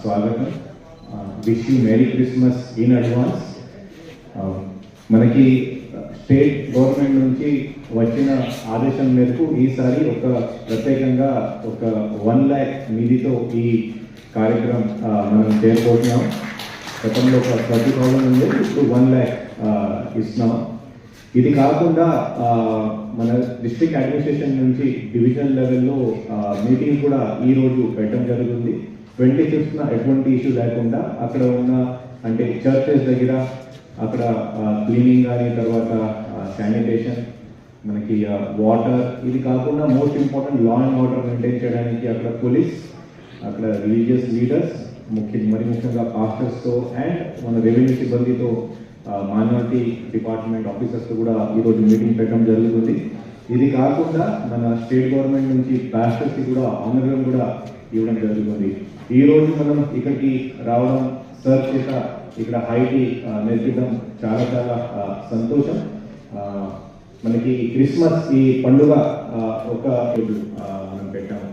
స్వాగతం. Wish you merry Christmas in advance. మనకి state government నుంచి వచ్చిన ఆదేశం మేరకు ఈసారి ఒక ప్రత్యేకంగా ఒక వన్ ల్యాక్ నిధితో ఈ కార్యక్రమం మనం చేరుకుంటున్నాం గతంలో ఒక థర్టీ థౌసండ్ ఉంది ఇప్పుడు వన్ ల్యాక్ ఇస్తున్నాం. ఇది కాకుండా మన డిస్ట్రిక్ట్ అడ్మినిస్ట్రేషన్ నుంచి డివిజన్ లెవెల్లో మీటింగ్ కూడా ఈరోజు పెట్టడం జరుగుతుంది. ట్వంటీ ఫిఫ్త్న ఎటువంటి ఇష్యూ లేకుండా అక్కడ ఉన్న అంటే చర్చెస్ దగ్గర అక్కడ క్లీనింగ్ కానీ తర్వాత శానిటేషన్ మనకి వాటర్ ఇది కాకుండా most important law and order maintain చేయడానికి అక్కడ పోలీస్ అక్కడ రిలీజియస్ లీడర్స్ ముఖ్య మరి ముఖ్యంగా పాస్టర్స్తో అండ్ మన రెవెన్యూ సిబ్బందితో మైనారిటీ డిపార్ట్మెంట్ ఆఫీసర్స్ కూడా ఈరోజు మీటింగ్ పెట్టడం జరుగుతుంది. ఇది కాకుండా మన స్టేట్ గవర్నమెంట్ నుంచి పాస్టర్స్కి కూడా ఆనరం కూడా ఇవ్వడం జరుగుతుంది. ఈ రోజు మనం ఇక్కడికి రావడం సర్ చేత ఇక్కడ హైటీ నేర్పించడం చాలా చాలా సంతోషం. మనకి క్రిస్మస్ ఈ పండుగ ఒక మనం పెట్టాము.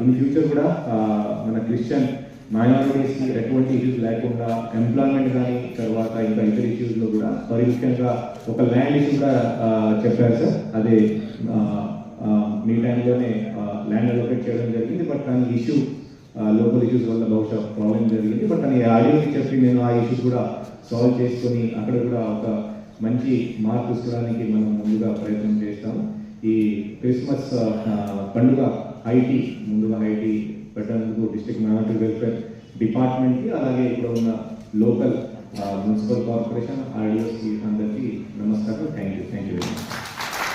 ఇన్ ఫ్యూచర్ కూడా మన క్రిస్టియన్ మైనారిటీస్కి ఎటువంటి ఇష్యూస్ లేకుండా ఎంప్లాయ్మెంట్ కానీ తర్వాత ఇంకా ఇతర ఇష్యూస్లో కూడా మరి ముఖ్యంగా ఒక ల్యాండ్ ఇష్యూ కూడా చెప్పారు సార్. అదే మీ టైంలోనే ల్యాండ్ అలొకేట్ చేయడం జరిగింది. బట్ కానీ ఇష్యూ లోకల్ ఇష్యూస్ వల్ల బహుశా ప్రాబ్లం జరిగింది. బట్ కానీ ఆడియోకి చెప్పి నేను ఆ ఇష్యూస్ కూడా సాల్వ్ చేసుకొని అక్కడ కూడా ఒక మంచి మార్పు తీసుకోవడానికి మనం ముందుగా ప్రయత్నం చేస్తాము. ఈ క్రిస్మస్ పండుగ ఐటీ ముందుగా ఐటీ పెట్టేందుకు డిస్ట్రిక్ట్ మైనారిటీ వెల్ఫేర్ డిపార్ట్మెంట్కి అలాగే ఇక్కడ ఉన్న లోకల్ మున్సిపల్ కార్పొరేషన్ ఆర్డిఓస్కి అందరికీ నమస్కారం thank you thank you very much.